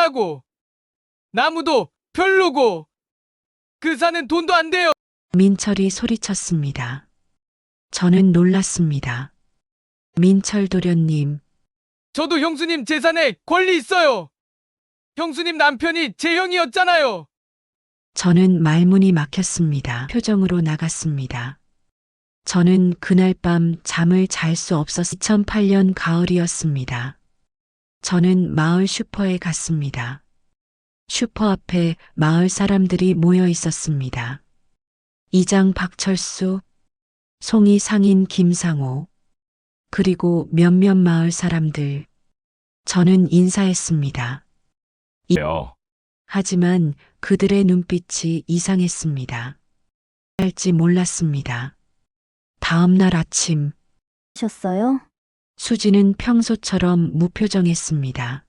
나고 나무도 별로고 그 산은 돈도 안 돼요. 민철이 소리쳤습니다. 저는 놀랐습니다. 민철 도련님, 저도 형수님 재산에 권리 있어요. 형수님 남편이 제 형이었잖아요. 저는 말문이 막혔습니다. 표정으로 나갔습니다. 저는 그날 밤 잠을 잘 수 없었 2008년 가을이었습니다. 저는 마을 슈퍼에 갔습니다. 슈퍼 앞에 마을 사람들이 모여 있었습니다. 이장 박철수, 송이 상인 김상호, 그리고 몇몇 마을 사람들. 저는 인사했습니다. 요. 하지만 그들의 눈빛이 이상했습니다. 할지 몰랐습니다. 다음 날 아침 셨어요? 수지는 평소처럼 무표정했습니다.